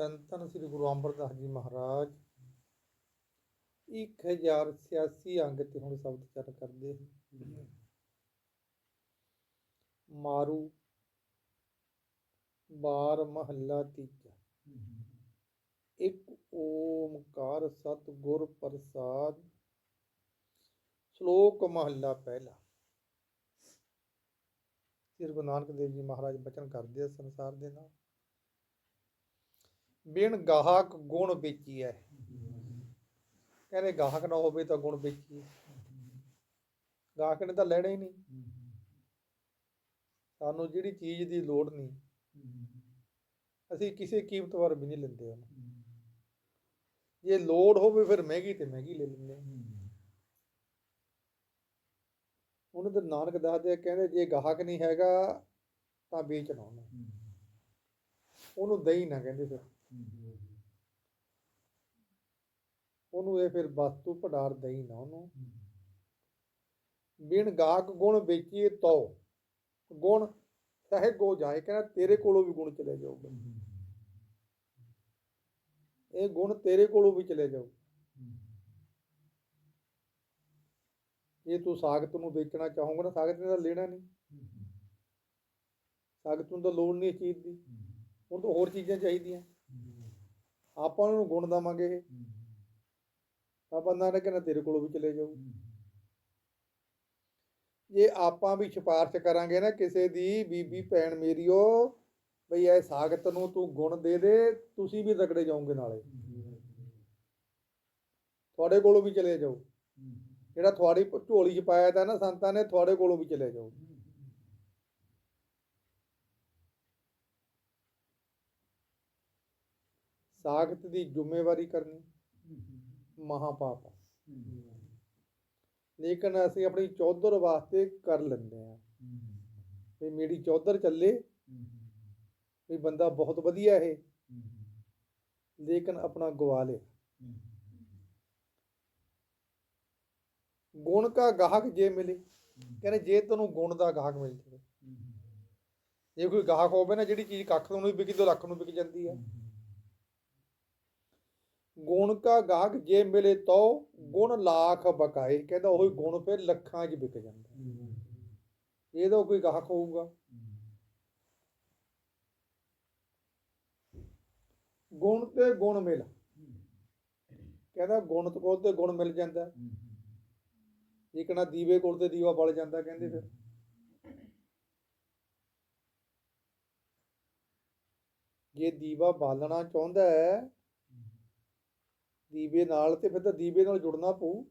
ਧੰਨ ਧੰਨ ਸ੍ਰੀ ਗੁਰੂ ਅਮਰਦਾਸ ਜੀ ਮਹਾਰਾਜ। 1086 ਅੰਗ ਤੇ ਹੁਣ ਸ਼ਬਦ ਚਰਨ ਕਰਦੇ ਹਾਂ ਮਾਰੂ, ਬਾਰ ਮਹੱਲਾ ਤੀਜਾ। ਇੱਕ ਓਮਕਾਰ ਸਤ ਗੁਰ ਪ੍ਰਸਾਦ। ਸ਼ਲੋਕ ਮਹੱਲਾ ਪਹਿਲਾ। ਸ੍ਰੀ ਗੁਰੂ ਨਾਨਕ ਦੇਵ ਜੀ ਮਹਾਰਾਜ ਬਚਨ ਕਰਦੇ ਆ ਸੰਸਾਰ ਦੇ ਨਾਲ। ਬਿਨ ਗਾਹਕ ਗੁਣ ਵੇਚੀ ਹੈ। ਕਹਿੰਦੇ ਗਾਹਕ ਨਾ ਹੋਵੇ ਤਾਂ ਗੁਣ ਵੇਚੀ ਗਾਹਕ ਨੇ ਤਾਂ ਲੈਣਾ ਹੀ ਨਹੀਂ। ਸਾਨੂੰ ਜਿਹੜੀ ਚੀਜ਼ ਦੀ ਲੋੜ ਨਹੀਂ। ਅਸੀਂ ਕਿਸੇ ਕੀਮਤ ਵਾਰ ਵੀ ਨਹੀਂ ਲੈਂਦੇ ਉਹਨੂੰ। ਜੇ ਲੋੜ ਹੋਵੇ ਫਿਰ ਮਹਿੰਗੀ ਤੇ ਮਹਿੰਗੀ ਲੈ ਲੈਂਦੇ ਹਾਂ। ਉਹਨੂੰ ਨਾਨਕ ਦੱਸਦੇ ਆ, ਕਹਿੰਦੇ ਜੇ ਗਾਹਕ ਨਹੀਂ ਹੈਗਾ ਤਾਂ ਵੇਚਣਾ ਉਹਨੂੰ। ਉਹਨੂੰ ਦਈ ਨਾ ਕਹਿੰਦੇ ਫਿਰ। ਉਹਨੂੰ ਇਹ ਫਿਰ ਵਸਤੂ ਭਡਾਰ ਦਈ ਨਾ ਉਹਨੂੰ। ਬਿਨ ਗਾਹਕ ਗੁਣ ਵੇਚੀਏ ਤੋ ਗੁਣ ਚਾਹੇ ਗੋ ਜਾਏ ਕਹਿੰਦਾ ਤੇਰੇ ਕੋਲੋਂ ਵੀ ਗੁਣ ਚਲੇ ਜਾਊਗਾ। ਇਹ ਗੁਣ ਤੇਰੇ ਕੋਲੋਂ ਵੀ ਚਲੇ ਜਾਊ। ਜੇ ਤੂੰ ਸਾਗਤ ਨੂੰ ਵੇਚਣਾ ਚਾਹੋਗਾ ਨਾ ਸਾਗਤ ਨੇ ਤਾਂ ਲੈਣਾ ਨਹੀਂ। ਸਾਗਤ ਨੂੰ ਤਾਂ ਲੋੜ ਨਹੀਂ ਇਸ ਚੀਜ਼ ਦੀ। ਹੁਣ ਤਾਂ ਹੋਰ ਚੀਜ਼ਾਂ ਚਾਹੀਦੀਆਂ। ਆਪਾਂ ਨੂੰ ਗੁਣ ਦਵਾਂਗੇ। ਤਾਂ ਬੰਦਾ ਨੇ ਕਹਿੰਦਾ ਤੇਰੇ ਕੋਲੋਂ ਵੀ ਚਲੇ ਜਾਊ। ਜੇ ਆਪਾਂ ਵੀ ਸਿਫਾਰਿਸ਼ ਕਰਾਂਗੇ ਨਾ ਕਿਸੇ ਦੀ ਬੀਬੀ ਭੈਣ ਮੇਰੀਓ ਬਈ ਇਹ ਸਾਗਤ ਨੂੰ ਤੂੰ ਗੁਣ ਦੇ ਦੇ ਤੁਸੀਂ ਵੀ ਤਕੜੇ ਜਾਓਗੇ ਨਾਲੇ। ਤੁਹਾਡੇ ਕੋਲੋਂ ਵੀ ਚਲੇ ਜਾਓ। ਜਿਹੜਾ ਤੁਹਾਡੀ ਝੋਲੀ 'ਚ ਪਾਇਆ ਤਾਂ ਨਾ ਸੰਤਾਂ ਨੇ ਤੁਹਾਡੇ ਕੋਲੋਂ ਵੀ ਚਲੇ ਜਾਓ। ਸਾਗਤ ਦੀ ਜ਼ਿੰਮੇਵਾਰੀ ਕਰਨੀ ਮਹਾ ਪਾਪ ਆ। ਲੇਕਿਨ ਅਸੀਂ ਆਪਣੀ ਚੌਧਰ ਵਾਸਤੇ ਕਰ ਲੈਂਦੇ ਆ ਵੀ ਮੇਰੀ ਚੌਧਰ ਚੱਲੇ ਵੀ ਬੰਦਾ ਬਹੁਤ ਵਧੀਆ ਇਹ। ਲੇਕਿਨ ਆਪਣਾ ਗਵਾ ਲਿਆ ਗੁਣ ਕਾ ਗਾਹਕ ਜੇ ਮਿਲੇ ਕਹਿੰਦੇ ਜੇ ਤੈਨੂੰ ਗੁਣ ਦਾ ਗਾਹਕ ਮਿਲ ਜਾਵੇ। ਜੇ ਕੋਈ ਗਾਹਕ ਹੋਵੇ ਨਾ ਜਿਹੜੀ ਚੀਜ਼ ਕੱਖ ਨੂੰ ਵੀ ਵਿਕੀ ਦੋ ਲੱਖ ਨੂੰ ਵਿਕ ਜਾਂਦੀ ਆ। ਗੁਣ ਕਾ ਗਾਹਕ ਜੇ ਮਿਲੇ ਤੋ ਗੁਣ ਲੱਖ ਬਕਾਏ। ਕਹਿੰਦਾ ਉਹੀ ਗੁਣ ਫਿਰ ਲੱਖਾਂ 'ਚ ਵਿਕ ਜਾਂਦਾ। ਇਹਦਾ ਕੋਈ ਗਾਹਕ ਹੋਊਗਾ। ਗੁਣ ਤੇ ਗੁਣ ਮਿਲ। ਕਹਿੰਦਾ ਗੁਣ ਤੋਂ ਕੋਲ ਤੇ ਗੁਣ ਮਿਲ ਜਾਂਦਾ। ਇੱਕ ਨਾ ਦੀਵੇ ਕੋਲ ਤੇ ਦੀਵਾ ਬਲ ਜਾਂਦਾ ਕਹਿੰਦੇ ਫਿਰ। ਜੇ ਦੀਵਾ ਬਾਲਣਾ ਚਾਹੁੰਦਾ ਹੈ ਦੀਵੇ ਨਾਲ ਤੇ ਫਿਰ ਤਾਂ ਦੀਵੇ ਨਾਲ ਜੁੜਨਾ ਪਊ।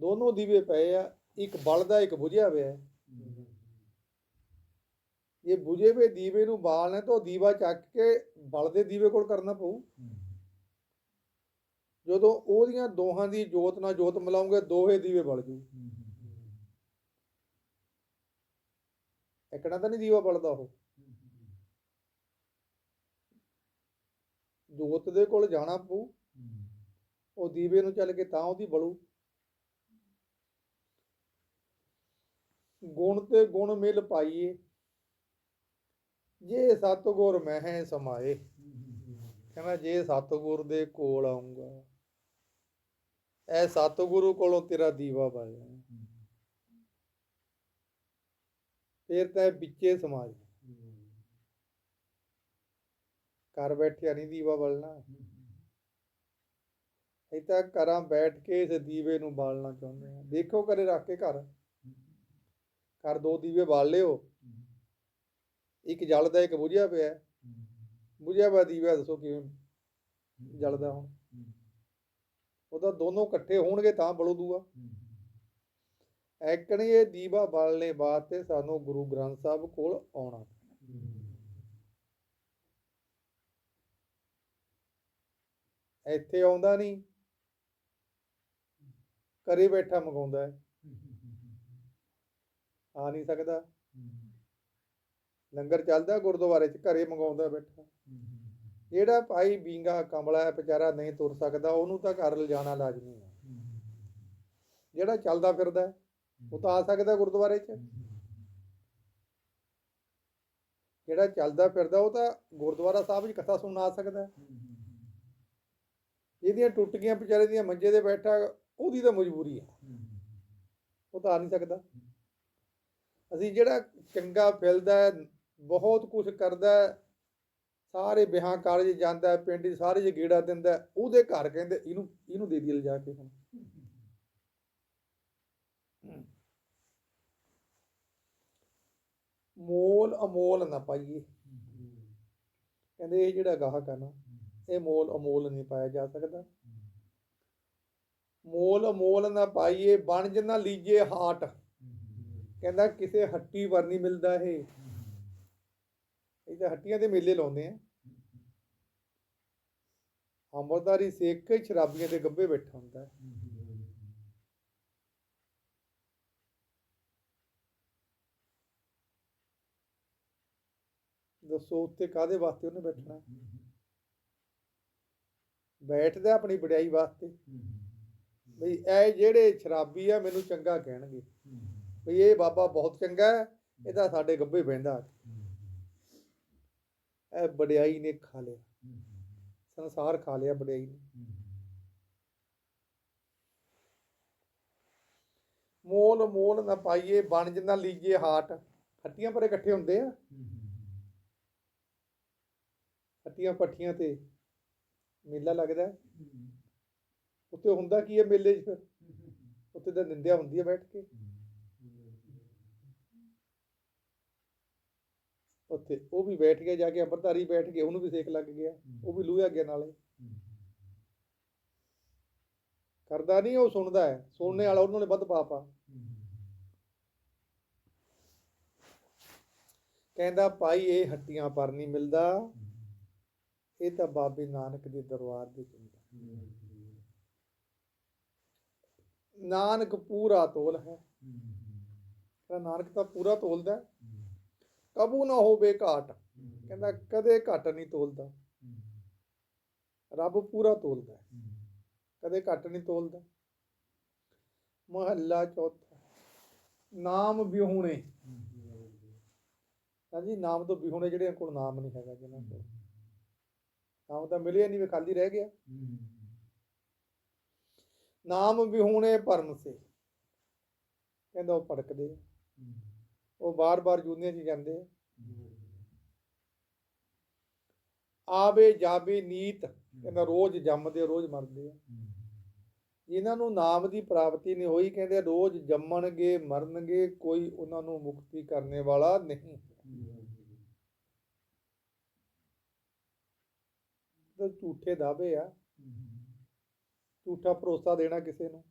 ਦੋਨੋਂ ਦੀਵੇ ਪਏ ਆ ਇੱਕ ਬਲਦਾ ਇੱਕ ਬੁਝਿਆ ਹੋਇਆ। ਹੈ ਇਹ ਬੁਝੇ ਹੋਏ ਦੀਵੇ ਨੂੰ ਬਾਲਣਾ ਤਾਂ ਦੀਵਾ ਚੱਕ ਕੇ ਬਲਦੇ ਦੀਵੇ ਕੋਲ ਕਰਨਾ ਪਊ। ਜਦੋਂ ਉਹਦੀਆਂ ਦੋਹਾਂ ਦੀ ਜੋਤ ਨਾਲ ਜੋਤ ਮਿਲਾਉਂਗੇ ਦੋਹੇ ਦੀਵੇ ਬਲ ਜੂ। ਇਕਣਾ ਤਾਂ ਨਹੀਂ ਦੀਵਾ ਬਲਦਾ ਉਹ? ਜੋਤ ਦੇ ਕੋਲ ਜਾਣਾ ਪਊ, ਉਹ ਦੀਵੇ ਨੂੰ ਚੱਲ ਕੇ ਤਾਂ ਉਹਦੀ ਬਲੂ। ਗੁਣ ਤੇ ਗੁਣ ਮਿਲ ਪਾਈਏ, ਜੇ ਸਤਗੁਰ ਮਹਿ ਸਮਾਏ, ਕਹਿੰਦਾ ਜੇ ਸਤਗੁਰ ਦੇ ਕੋਲ ਆਉਂਗਾ ਐ ਸਤਗੁਰੂ ਕੋਲੋਂ ਤੇਰਾ ਦੀਵਾ ਬਲ ਜਾਣਾ ਫਿਰ ਤਾਂ ਇਹ ਵਿੱਚੇ ਸਮਾਜ ਘਰ ਬੈਠਿਆ ਨਹੀਂ ਦੀਵਾ ਬਲਣਾ। ਅਸੀਂ ਤਾਂ ਘਰਾਂ ਬੈਠ ਕੇ ਇਸ ਦੀਵੇ ਨੂੰ ਬਾਲਣਾ ਚਾਹੁੰਦੇ ਹਾਂ। ਦੇਖੋ ਘਰੇ ਰੱਖ ਕੇ ਘਰ। ਘਰ ਦੋ ਦੀਵੇ ਬਾਲ ਲਿਓ। ਇੱਕ ਜਲਦਾ ਇੱਕ ਬੁਝਿਆ ਪਿਆ। ਬੁਝਿਆ ਹੋਇਆ ਦੀਵਾ ਦੱਸੋ ਕਿਵੇਂ ਜਲਦਾ ਹੁਣ? ਉਹਦਾ ਦੋਨੋਂ ਇਕੱਠੇ ਹੋਣਗੇ ਤਾਂ ਬਲੂ ਦੂਆ ਐਕਣੀ ਇਹ ਦੀਵਾ ਬਾਲਣੇ ਵਾਸਤੇ ਸਾਨੂੰ ਗੁਰੂ ਗ੍ਰੰਥ ਸਾਹਿਬ ਕੋਲ ਆਉਣਾ ਇੱਥੇ ਆਉਂਦਾ ਨਹੀਂ। ਘਰੇ ਬੈਠਾ ਮੰਗਾਉਂਦਾ ਆ ਨਹੀਂ ਸਕਦਾ। ਲੰਗਰ ਚੱਲਦਾ ਗੁਰਦੁਆਰੇ 'ਚ, ਘਰੇ ਮੰਗਾਉਂਦਾ ਬੈਠਾ। ਜਿਹੜਾ ਭਾਈ ਬੀਂਗਾ ਕਮਲਾ ਹੈ, ਵਿਚਾਰਾ ਨਹੀਂ ਤੁਰ ਸਕਦਾ, ਉਹਨੂੰ ਤਾਂ ਘਰ ਲਿਜਾਣਾ ਲਾਜ਼ਮੀ ਹੈ। ਜਿਹੜਾ ਚੱਲਦਾ ਫਿਰਦਾ ਉਹ ਤਾਂ ਆ ਸਕਦਾ ਗੁਰਦੁਆਰੇ 'ਚ। ਜਿਹੜਾ ਚੱਲਦਾ ਫਿਰਦਾ, ਉਹ ਤਾਂ ਗੁਰਦੁਆਰਾ ਸਾਹਿਬ 'ਚ ਕਥਾ ਸੁਣਨ ਆ ਸਕਦਾ ਇਹਦੀਆਂ ਟੁੱਟ ਗਈਆਂ ਵਿਚਾਰੇ ਦੀਆਂ ਮੰਜੇ ਤੇ ਬੈਠਾ, ਉਹਦੀ ਤਾਂ ਮਜਬੂਰੀ ਆ। ਉਹ ਤਾਂ ਆ ਨਹੀਂ ਸਕਦਾ। ਅਸੀਂ ਜਿਹੜਾ ਚੰਗਾ ਫਿਲਦਾ ਬਹੁਤ ਕੁਝ ਕਰਦਾ ਸਾਰੇ ਵਿਆਹ ਕਾਲਜ ਜਾਂਦਾ ਪਿੰਡ 'ਚ ਸਾਰੇ 'ਚ ਗੇੜਾ ਦਿੰਦਾ ਉਹਦੇ ਘਰ ਕਹਿੰਦੇ ਇਹਨੂੰ ਇਹਨੂੰ ਦੇ ਦੀ ਲਿਜਾ ਕੇ ਹੁਣ। ਮੋਲ ਅਮੋਲ ਨਾ ਪਾਈਏ। ਕਹਿੰਦੇ ਇਹ ਜਿਹੜਾ ਗਾਹਕ ਆ ਨਾ ਇਹ ਮੋਲ ਅਮੋਲ ਨਹੀਂ ਪਾਇਆ ਜਾ ਸਕਦਾ। ਮੋਲ ਅਮੋਲ ਨਾ ਪਾਈਏ ਬਣ ਜਨਾ ਲੀਜੇ ਹਾਟ। ਕਹਿੰਦਾ ਕਿਸੇ ਹੱਟੀ ਵਰ ਨਹੀਂ ਮਿਲਦਾ ਇਹ। ਇਹ ਤਾਂ ਹੱਟੀਆਂ ਦੇ ਮੇਲੇ ਲਾਉਂਦੇ ਆ ਅੰਮ੍ਰਿਤਧਾਰੀ ਸੇਖ ਕੇ ਸ਼ਰਾਬੀਆਂ ਦੇ ਗੱਭੇ ਬੈਠਾ ਹੁੰਦਾ। ਦੱਸੋ ਉੱਤੇ ਕਾਦੇ ਵਾਸਤੇ ਉਹਨੇ ਬੈਠਣਾ ਬੈਠਦਾ ਆਪਣੀ ਵਡਿਆਈ ਵਾਸਤੇ। ਬਈ ਇਹ ਜਿਹੜੇ ਸ਼ਰਾਬੀ ਆ ਮੈਨੂੰ ਚੰਗਾ ਕਹਿਣਗੇ। ਬਈ ਇਹ ਬਾਬਾ ਬਹੁਤ ਚੰਗਾ ਹੈ ਇਹਦਾ ਸਾਡੇ ਗੱਭੇ ਬਹਿੰਦਾ ਇਹ ਵਡਿਆਈ ਨੇ ਖਾ ਲਿਆ। ਸੰਸਾਰ ਖਾ ਲਿਆ ਵਡਿਆਈ ਨੇ। ਮੋਲ ਮੋਲ ਨਾ ਪਾਈਏ ਬਣ ਜਿੰਨਾ ਲੀਜੇ ਹਾਟ। ਹੱਟੀਆਂ ਪਰ ਇਕੱਠੇ ਹੁੰਦੇ ਆ। ਹੱਟੀਆਂ ਪੱਠੀਆਂ ਤੇ ਮੇਲਾ ਲੱਗਦਾ ਹੈ। ਉੱਤੇ ਹੁੰਦਾ ਕੀ ਹੈ ਮੇਲੇ 'ਚ? ਉੱਤੇ ਤਾਂ ਨਿੰਦਿਆ ਹੁੰਦੀ ਹੈ ਬੈਠ ਕੇ। ਉੱਥੇ ਉਹ ਵੀ ਬੈਠ ਗਿਆ ਜਾ ਕੇ ਅੰਮ੍ਰਿਤਧਾਰੀ ਬੈਠ ਕੇ ਉਹਨੂੰ ਵੀ ਸੇਕ ਲੱਗ ਗਿਆ। ਉਹ ਵੀ ਲੂਹਿਆ ਗਿਆ ਨਾਲੇ। ਕਰਦਾ ਨਹੀਂ ਉਹ, ਸੁਣਦਾ ਹੈ। ਸੁਣਨੇ ਵਾਲਾ ਉਹਨਾਂ ਨੇ ਵੱਧ ਪਾਪਾ ਕਹਿੰਦਾ, ਭਾਈ, ਇਹ ਹੱਟੀਆਂ ਪਰ ਨਹੀਂ ਮਿਲਦਾ। ਇਹ ਤਾਂ ਬਾਬੇ ਨਾਨਕ ਦੇ ਦਰਬਾਰ ਦੇ ਚ ਨਾਨਕ ਪੂਰਾ ਤੋਲ ਹੈ। ਕਹਿੰਦਾ ਨਾਨਕ ਤਾਂ ਪੂਰਾ ਤੋਲਦਾ ਕਬੂ ਨਾ ਹੋਵੇ ਘਾਟ। ਕਹਿੰਦਾ ਕਦੇ ਘਟ ਨਹੀਂ ਤੋਲਦਾ। ਰੱਬ ਪੂਰਾ ਤੋਲਦਾ ਕਦੇ ਘਟ ਨਹੀਂ ਤੋਲਦਾ। ਮਹੱਲਾ ਚੌਥਾ ਨਾਮ ਵਿਹੂਣੇ। ਹਾਂਜੀ, ਨਾਮ ਤੋਂ ਵਿਹੂਣੇ ਜਿਹੜੇ ਕੋਲ ਨਾਮ ਨਹੀਂ ਹੈਗਾ ਜਿਹਨਾਂ ਕੋਲ। ਨਾਮ ਤਾਂ ਮਿਲਿਆ ਨਹੀਂ ਵੀ ਖਾਲੀ ਰਹਿ ਗਿਆ। ਨਾਮ ਵਿਹੂਣੇ ਭਰਮ ਸੇ। ਕਹਿੰਦਾ ਉਹ ਭੜਕਦੇ ਆ। ਉਹ ਬਾਰ-ਬਾਰ ਜੂਨੀਆਂ 'ਚ ਜਾਂਦੇ ਆ। ਆਵੇ ਜਾਵੇ ਨੀਤ ਕਹਿੰਦਾ ਰੋਜ਼ ਜੰਮਦੇ ਰੋਜ਼ ਮਰਦੇ ਆ। ਜਿਨ੍ਹਾਂ ਨੂੰ ਨਾਮ ਦੀ ਪ੍ਰਾਪਤੀ ਨਹੀਂ ਹੋਈ ਕਹਿੰਦੇ ਰੋਜ਼ ਜੰਮਣਗੇ ਮਰਨਗੇ ਕੋਈ ਉਹਨਾਂ ਨੂੰ ਮੁਕਤੀ ਕਰਨੇ ਵਾਲਾ ਨਹੀਂ। ਤੇ ਝੂਠੇ ਦਾਅਵੇ ਆ। ਝੂਠਾ ਭਰੋਸਾ ਦੇਣਾ ਕਿਸੇ ਨੂੰ।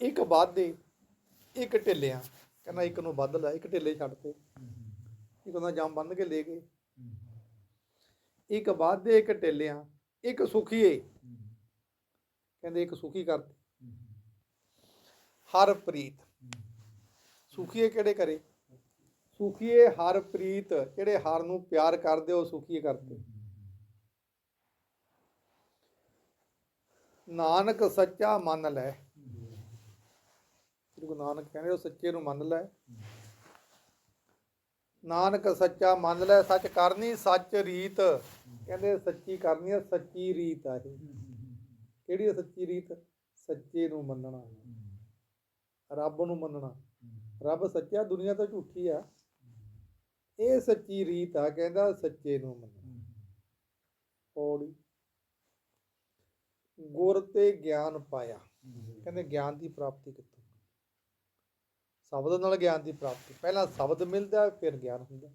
ਇੱਕ ਵਾਧੇ ਇੱਕ ਢਿੱਲਿਆਂ। ਕਹਿੰਦਾ ਇੱਕ ਨੂੰ ਵੱਧ ਲੈ ਇੱਕ ਢਿੱਲੇ ਛੱਡ ਤੇ ਇੱਕ ਉਹਦਾ ਜੰਮ ਬੰਨ ਕੇ ਲੈ ਗਏ। ਇੱਕ ਵਾਧੇ ਇੱਕ ਢਿੱਲਿਆਂ। ਇੱਕ ਸੁਖੀਏ। ਕਹਿੰਦੇ ਇੱਕ ਸੁਖੀ ਕਰਤੇ ਹਰ ਪ੍ਰੀਤ ਸੁਖੀਏ ਕਿਹੜੇ ਕਰੇ? ਸੁਖੀਏ ਹਰ ਪ੍ਰੀਤ, ਜਿਹੜੇ ਹਰ ਨੂੰ ਪਿਆਰ ਕਰਦੇ, ਉਹ ਸੁਖੀਏ ਕਰਦੇ। ਨਾਨਕ ਸੱਚਾ ਮੰਨ ਲੈ। ਸ੍ਰੀ ਗੁਰੂ ਨਾਨਕ ਕਹਿੰਦੇ, ਉਹ ਸੱਚੇ ਨੂੰ ਮੰਨ ਲੈ। ਨਾਨਕ ਸੱਚਾ ਮੰਨ ਲੈ, ਸੱਚ ਕਰਨੀ ਸੱਚ ਰੀਤ। ਕਹਿੰਦੇ, ਸੱਚੀ ਕਰਨੀ ਹੈ ਸੱਚੀ ਰੀਤ ਆ ਇਹ। ਕਿਹੜੀ ਹੈ ਸੱਚੀ ਰੀਤ? ਸੱਚੇ ਨੂੰ ਮੰਨਣਾ। ਰੱਬ ਨੂੰ ਮੰਨਣਾ। ਰੱਬ ਸੱਚਾ ਦੁਨੀਆ ਤਾਂ ਝੂਠੀ ਆ। ਇਹ ਸੱਚੀ ਰੀਤ ਆ ਕਹਿੰਦਾ ਸੱਚੇ ਨੂੰ ਮੰਨਣਾ। ਪੌੜੀ। ਗੁਰ ਤੇ ਗਿਆਨ ਪਾਇਆ। ਕਹਿੰਦੇ ਗਿਆਨ ਦੀ ਪ੍ਰਾਪਤੀ ਕਿੱਥੋਂ? ਸ਼ਬਦ ਨਾਲ ਗਿਆਨ ਦੀ ਪ੍ਰਾਪਤੀ। ਪਹਿਲਾਂ ਸ਼ਬਦ ਮਿਲਦਾ ਫਿਰ ਗਿਆਨ ਹੁੰਦਾ।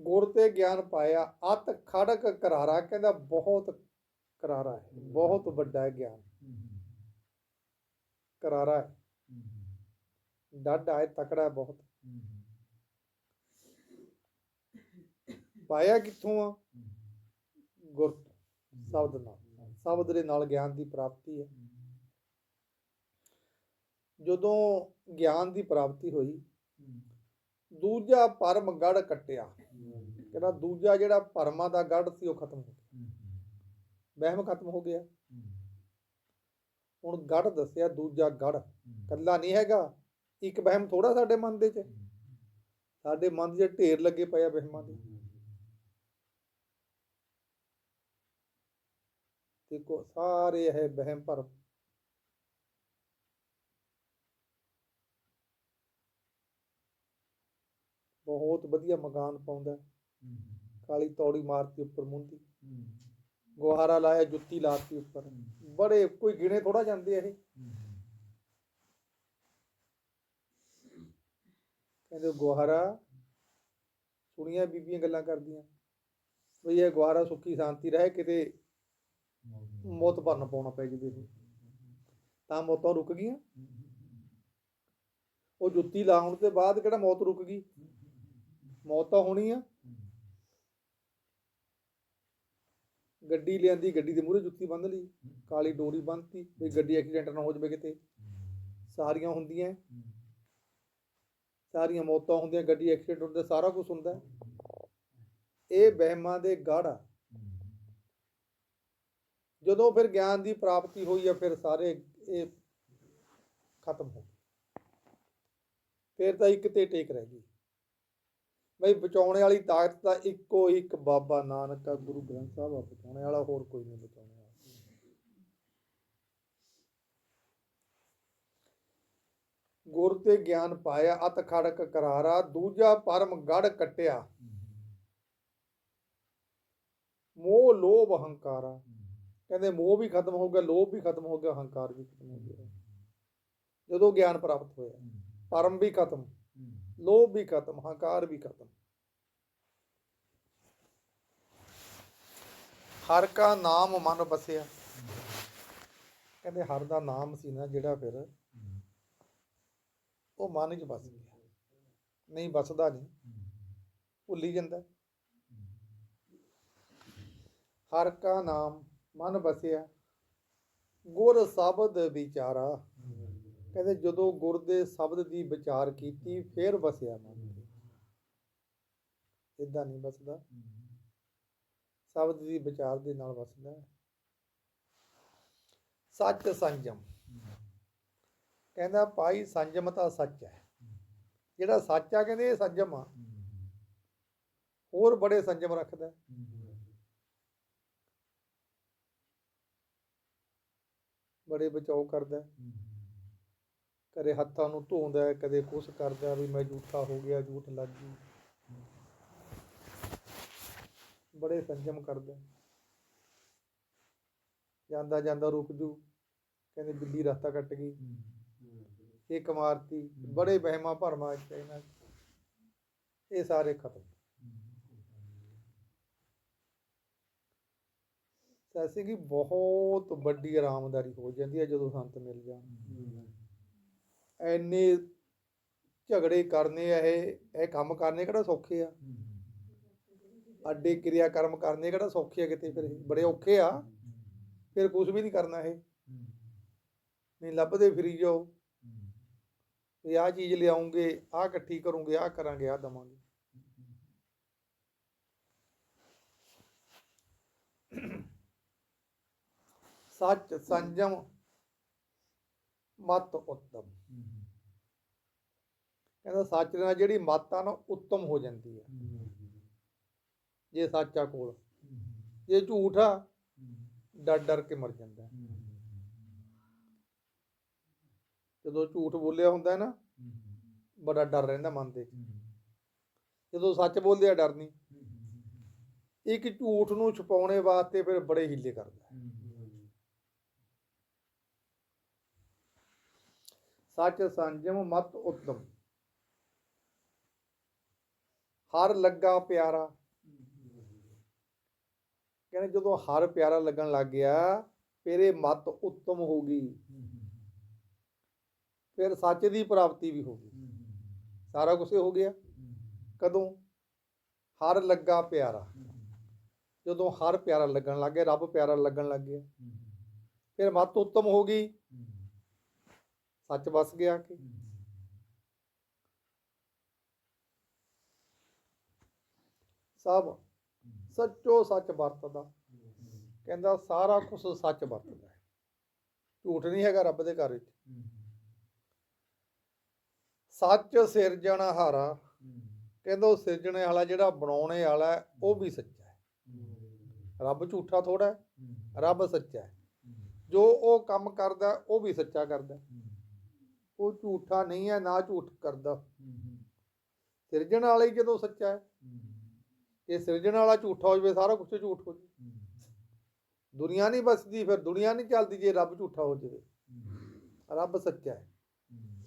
ਗੁਰ ਤੇ ਗਿਆਨ ਪਾਇਆ ਅਤ ਖੜਕ ਕਰਾਰਾ ਕਹਿੰਦਾ ਬਹੁਤ ਕਰਾਰਾ ਹੈ। ਬਹੁਤ ਵੱਡਾ ਹੈ। ਗਿਆਨ ਕਰਾਰਾ ਹੈ। ਡਾਢਾ ਹੈ ਤਕੜਾ ਬਹੁਤ। ਪਾਇਆ ਕਿੱਥੋਂ ਆ? ਗੁਰ ਸ਼ਬਦ ਨਾਲ। ਸ਼ਬਦ ਦੇ ਨਾਲ ਗਿਆਨ ਦੀ ਪ੍ਰਾਪਤੀ ਹੈ। ਜਦੋਂ ਗਿਆਨ ਦੀ ਪ੍ਰਾਪਤੀ ਹੋਈ ਦੂਜਾ ਪਰਮ ਗੜ ਕੱਟਿਆ। ਕਹਿੰਦਾ ਦੂਜਾ ਜਿਹੜਾ ਭਰਮਾਂ ਦਾ ਗੜ ਸੀ ਉਹ ਖਤਮ ਹੋ ਗਿਆ। ਵਹਿਮ ਖਤਮ ਹੋ ਗਿਆ। ਹੁਣ ਗੜ ਦੱਸਿਆ ਦੂਜਾ ਗੜ ਕੱਲਾ ਨਹੀਂ ਹੈਗਾ। ਇੱਕ ਵਹਿਮ ਥੋੜਾ ਸਾਡੇ ਮਨ ਦੇ ਚ। ਸਾਡੇ ਮਨ 'ਚ ਢੇਰ ਲੱਗੇ ਪਏ ਆ ਵਹਿਮਾਂ ਦੇ। ਦੇਖੋ ਸਾਰੇ ਹੈ ਵਹਿਮ ਭਰਮ। ਬਹੁਤ ਵਧੀਆ ਮਕਾਨ ਪਾਉਂਦਾ। ਕਾਲੀ ਤੌੜੀ ਮਾਰਤੀ ਉੱਪਰ ਮੁੰਦੀ। ਗੁਹਾਰਾ ਲਾਇਆ ਜੁੱਤੀ ਲਾਤੀ ਉੱਪਰ। ਬੜੇ ਕੋਈ ਗਿਣੇ ਥੋੜਾ ਜਾਂਦੇ ਆ ਇਹ। ਕਹਿੰਦੇ ਗੁਹਾਰਾ, ਸੁਣੀਆਂ ਬੀਬੀਆਂ ਗੱਲਾਂ ਕਰਦੀਆਂ। ਵੀ ਇਹ ਗੁਹਾਰਾ ਸੁੱਖੀ ਸ਼ਾਂਤੀ ਰਹੇ, ਕਿਤੇ ਮੌਤ ਭਰਨ ਪਾਉਣਾ ਪੈ ਜਵੇ ਤਾਂ ਮੌਤਾਂ ਰੁਕ ਗਈਆਂ। ਉਹ ਜੁੱਤੀ ਲਾਉਣ ਦੇ ਬਾਅਦ ਕਿਹੜਾ ਮੌਤ ਰੁਕ ਗਈ? ਮੌਤ ਤਾਂ ਹੋਣੀ ਆ ਗੱਡੀ ਲਿਆਂਦੀ, ਗੱਡੀ ਦੇ ਮੂਹਰੇ ਜੁੱਤੀ ਬੰਨ੍ਹ ਲਈ। ਕਾਲੀ ਡੋਰੀ ਬੰਨ੍ਹਤੀ ਵੀ ਗੱਡੀ ਐਕਸੀਡੈਂਟ ਨਾ ਹੋ ਜਾਵੇ ਕਿਤੇ। ਸਾਰੀਆਂ ਹੁੰਦੀਆਂ। ਸਾਰੀਆਂ ਮੌਤਾਂ ਹੁੰਦੀਆਂ, ਗੱਡੀ ਐਕਸੀਡੈਂਟ ਹੁੰਦਾ, ਸਾਰਾ ਕੁਝ ਹੁੰਦਾ। ਇਹ ਵਹਿਮਾਂ ਦੇ ਗੜ੍ਹ ਜਦੋਂ ਫਿਰ ਗਿਆਨ ਦੀ ਪ੍ਰਾਪਤੀ ਹੋਈ ਆ, ਫਿਰ ਸਾਰੇ ਇਹ ਖਤਮ ਹੋ ਗਏ। ਫਿਰ ਤਾਂ ਇੱਕ ਤੇ ਟੇਕ ਰਹਿ ਗਈ। ਬਈ ਬਚਾਉਣੇ ਵਾਲੀ ਤਾਕਤ ਤਾਂ ਇੱਕੋ ਇੱਕ ਬਾਬਾ ਨਾਨਕ ਆ, ਗੁਰੂ ਗ੍ਰੰਥ ਸਾਹਿਬ ਆ, ਬਚਾਉਣੇ ਵਾਲਾ ਹੋਰ ਕੋਈ ਨਹੀਂ ਬਚਾਉਣੇ ਵਾਲਾ ਗੁਰ ਤੇ ਗਿਆਨ ਪਾਇਆ, ਅਤ ਖੜਕ ਕਰਾਰਾ, ਦੂਜਾ ਪਰਮ ਗੜ ਕਟਿਆ। ਮੋਹ, ਲੋਭ ਹੰਕਾਰਾ ਕਹਿੰਦੇ ਮੋਹ ਵੀ ਖਤਮ ਹੋ ਗਿਆ, ਲੋਭ ਵੀ ਖਤਮ ਹੋ ਗਿਆ ਹੰਕਾਰ ਵੀ ਖਤਮ ਹੋ ਗਿਆ। ਜਦੋਂ ਗਿਆਨ ਪ੍ਰਾਪਤ ਹੋਇਆ, ਪਰਮ ਵੀ ਖਤਮ, ਲੋਭ ਵੀ ਖਤਮ ਹੰਕਾਰ ਵੀ ਖਤਮ। ਹਰ ਕਾ ਨਾਮ ਮਨ ਬਸਿਆ। ਕਹਿੰਦੇ ਹਰ ਦਾ ਨਾਮ ਸੀ ਨਾ ਜਿਹੜਾ ਫਿਰ ਉਹ ਮਨ 'ਚ ਵਸ ਗਿਆ। ਨਹੀਂ ਵਸਦਾ ਨਹੀਂ। ਭੁੱਲੀ ਜਾਂਦਾ। ਹਰ ਕਾ ਨਾਮ ਮਨ ਵਸਿਆ, ਗੁਰ ਸ਼ਬਦ ਵਿਚਾਰਾ। ਕਹਿੰਦੇ ਜਦੋਂ ਗੁਰ ਦੇ ਸ਼ਬਦ ਦੀ ਵਿਚਾਰ ਕੀਤੀ, ਫਿਰ ਵਸਿਆ ਮਨ ਤੇ। ਇਦਾਂ ਨਹੀਂ ਬਸਦਾ ਸ਼ਬਦ ਦੀ ਵਿਚਾਰ ਦੇ ਨਾਲ ਵਸਦਾ। ਸੱਚ ਸੰਜਮ। ਕਹਿੰਦਾ ਭਾਈ ਸੰਜਮ ਤਾਂ ਸੱਚ ਹੈ। ਜਿਹੜਾ ਸੱਚ ਆ ਕਹਿੰਦੇ ਇਹ ਸੰਜਮ ਆ। ਹੋਰ ਬੜੇ ਸੰਜਮ ਰੱਖਦਾ ਬੜੇ ਬਚਾਓ ਕਰਦਾ ਕਦੇ ਹੱਥਾਂ ਨੂੰ ਧੋਂਦਾ ਕਦੇ ਕੁਛ ਕਰਦਾ ਵੀ ਮੈਂ ਝੂਠਾ ਹੋ ਗਿਆ, ਝੂਠ ਲੱਗ ਗਈ। ਬੜੇ ਸੰਜਮ ਕਰਦਾ ਜਾਂਦਾ ਜਾਂਦਾ ਰੁਕ ਜੂ। ਕਹਿੰਦੇ ਬਿੱਲੀ ਰਸਤਾ ਕੱਟ ਗਈ। ਇੱਕ ਮਾਰਤੀ ਬੜੇ ਵਹਿਮਾਂ ਭਰਮਾਂ ਚ ਇਹਨਾਂ 'ਚ। ਇਹ ਸਾਰੇ ਖਤਮ। ਐਸੀ ਕਿ ਬਹੁਤ ਵੱਡੀ ਆਰਾਮਦਾਰੀ ਹੋ ਜਾਂਦੀ ਹੈ ਜਦੋਂ ਸੰਤ ਮਿਲ ਜਾਣ। ਐਨੇ ਝਗੜੇ ਕਰਨੇ ਆ ਇਹ ਇਹ ਕੰਮ ਕਰਨੇ ਕਿਹੜਾ ਸੌਖੇ ਆ? ਅੱਡੇ ਕਿਰਿਆ ਕਰਮ ਕਰਨੇ ਕਿਹੜਾ ਸੌਖੇ ਆ ਕਿਤੇ ਫਿਰ ਇਹ? ਬੜੇ ਔਖੇ ਆ। ਫਿਰ ਕੁਝ ਵੀ ਨਹੀਂ ਕਰਨਾ ਇਹ। ਨਹੀਂ ਲੱਭਦੇ ਫਿਰੀ ਜਾਓ। ਵੀ ਆਹ ਚੀਜ਼ ਲਿਆਉਂਗੇ, ਆਹ ਇਕੱਠੀ ਕਰੂੰਗੇ, ਆਹ ਕਰਾਂਗੇ, ਆਹ ਦਵਾਂਗੇ। ਸੱਚ, ਸੰਜਮ, ਮਤ, ਉੱਤਮ। ਕਹਿੰਦਾ ਸੱਚ ਨਾਲ ਜਿਹੜੀ ਮਤ ਆ ਨਾ, ਉੱਤਮ ਹੋ ਜਾਂਦੀ ਹੈ ਜੇ ਸੱਚਾ ਕੋਲ। ਜੇ ਝੂਠ ਆ ਡਰ ਡਰ ਕੇ ਮਰ ਜਾਂਦਾ। ਜਦੋਂ ਝੂਠ ਬੋਲਿਆ ਹੁੰਦਾ ਹੈ ਨਾ, ਬੜਾ ਡਰ ਰਹਿੰਦਾ ਮਨ ਦੇ ਜਦੋਂ ਸੱਚ ਬੋਲਦੇ ਆ, ਡਰ ਨਹੀਂ। ਇੱਕ ਝੂਠ ਨੂੰ ਛੁਪਾਉਣੇ ਵਾਸਤੇ ਫਿਰ ਬੜੇ ਹੀਲੇ ਕਰਦਾ ਸੱਚ ਸੰਜਮ ਮਤ ਉੱਤਮ। ਹਰ ਲੱਗਾ ਪਿਆਰਾ। ਕਹਿੰਦੇ ਜਦੋਂ ਹਰ ਪਿਆਰਾ ਲੱਗਣ ਲੱਗ ਗਿਆ ਤੇਰੇ ਇਹ ਮਤ ਉੱਤਮ ਹੋ ਗਈ। ਫਿਰ ਸੱਚ ਦੀ ਪ੍ਰਾਪਤੀ ਵੀ ਹੋ ਗਈ। ਸਾਰਾ ਕੁਝ ਹੋ ਗਿਆ। ਕਦੋਂ? ਹਰ ਲੱਗਾ ਪਿਆਰਾ। ਜਦੋਂ ਹਰ ਪਿਆਰਾ ਲੱਗਣ ਲੱਗ ਗਿਆ, ਰੱਬ ਪਿਆਰਾ ਲੱਗਣ ਲੱਗ ਗਿਆ। ਫਿਰ ਮਤ ਉੱਤਮ ਹੋ ਗਈ। ਸੱਚ ਵਸ ਗਿਆ ਕਿ? ਸਭ ਸੱਚੋ ਸੱਚ ਵਰਤਦਾ। ਕਹਿੰਦਾ ਸਾਰਾ ਕੁਝ ਸੱਚ ਵਰਤਦਾ ਝੂਠ ਨਹੀਂ ਹੈਗਾ ਰੱਬ ਦੇ ਘਰ ਵਿੱਚ। ਸੱਚ ਸਿਰਜਣ ਹਾਰਾ। ਕਹਿੰਦਾ ਉਹ ਸਿਰਜਣੇ ਵਾਲਾ ਜਿਹੜਾ ਬਣਾਉਣੇ ਵਾਲਾ ਉਹ ਵੀ ਸੱਚਾ ਹੈ। ਰੱਬ ਝੂਠਾ ਥੋੜਾ ਰੱਬ ਸੱਚਾ ਹੈ। ਜੋ ਉਹ ਕੰਮ ਕਰਦਾ ਉਹ ਵੀ ਸੱਚਾ ਕਰਦਾ। ਉਹ ਝੂਠਾ ਨਹੀਂ ਹੈ ਨਾ ਝੂਠ ਕਰਦਾ। ਸਿਰਜਣ ਵਾਲਾ ਹੀ ਜਦੋਂ ਸੱਚਾ ਹੈ ਇਹ ਸਿਰਜਣ ਵਾਲਾ ਝੂਠਾ ਹੋ ਜਾਵੇ ਸਾਰਾ ਕੁਝ ਝੂਠ ਹੋ ਜਾਵੇ। ਦੁਨੀਆ ਨਹੀਂ ਬਸਦੀ ਫਿਰ ਦੁਨੀਆ ਨਹੀਂ ਚੱਲਦੀ ਜੇ ਰੱਬ ਝੂਠਾ ਹੋ ਜਾਵੇ। ਰੱਬ ਸੱਚਾ ਹੈ।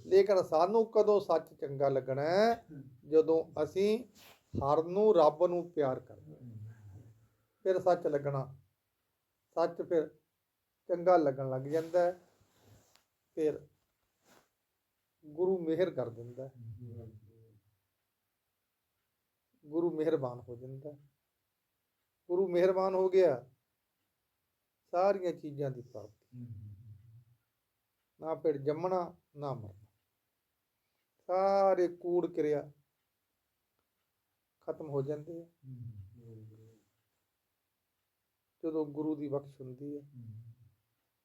ਲੇਕਿਨ ਸਾਨੂੰ ਕਦੋਂ ਸੱਚ ਚੰਗਾ ਲੱਗਣਾ ਜਦੋਂ ਅਸੀਂ ਹਰ ਨੂੰ ਰੱਬ ਨੂੰ ਪਿਆਰ ਕਰਦੇ ਫਿਰ ਸੱਚ ਲੱਗਣਾ। ਸੱਚ ਫਿਰ ਚੰਗਾ ਲੱਗਣ ਲੱਗ ਜਾਂਦਾ ਫਿਰ ਗੁਰੂ ਮਿਹਰ ਕਰ ਦਿੰਦਾ ਗੁਰੂ ਮਿਹਰਬਾਨ ਹੋ ਜਾਂਦਾ ਗੁਰੂ ਮਿਹਰਬਾਨ ਹੋ ਗਿਆ। ਸਾਰੀਆਂ ਚੀਜ਼ਾਂ ਦੀ ਪ੍ਰਾਪਤੀ। ਨਾ ਫਿਰ ਜੰਮਣਾ, ਨਾ ਮਰਨਾ। ਸਾਰੇ ਕੂੜ ਕਿਰਿਆ ਖਤਮ ਹੋ ਜਾਂਦੇ ਆ। ਜਦੋਂ ਗੁਰੂ ਦੀ ਬਖਸ਼ ਹੁੰਦੀ ਹੈ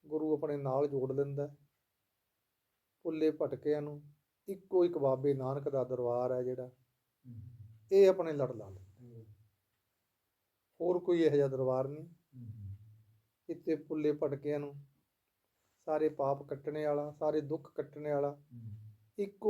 ਗੁਰੂ ਆਪਣੇ ਨਾਲ ਜੋੜ ਲੈਂਦਾ। ਭੁੱਲੇ ਭਟਕਿਆਂ ਨੂੰ ਇੱਕੋ ਇੱਕ ਬਾਬੇ ਨਾਨਕ ਦਾ ਦਰਬਾਰ ਹੈ ਜਿਹੜਾ ਇਹ ਆਪਣੇ ਲੜ ਲਾ ਲੈਂਦਾ ਹੋਰ ਕੋਈ ਇਹੋ ਜਿਹਾ ਦਰਬਾਰ ਨਹੀਂ। ਇੱਥੇ ਭੁੱਲੇ ਭਟਕਿਆਂ ਨੂੰ ਸਾਰੇ ਪਾਪ ਕੱਟਣੇ ਵਾਲਾ ਸਾਰੇ ਦੁੱਖ ਕੱਟਣੇ ਵਾਲਾ ਇੱਕੋ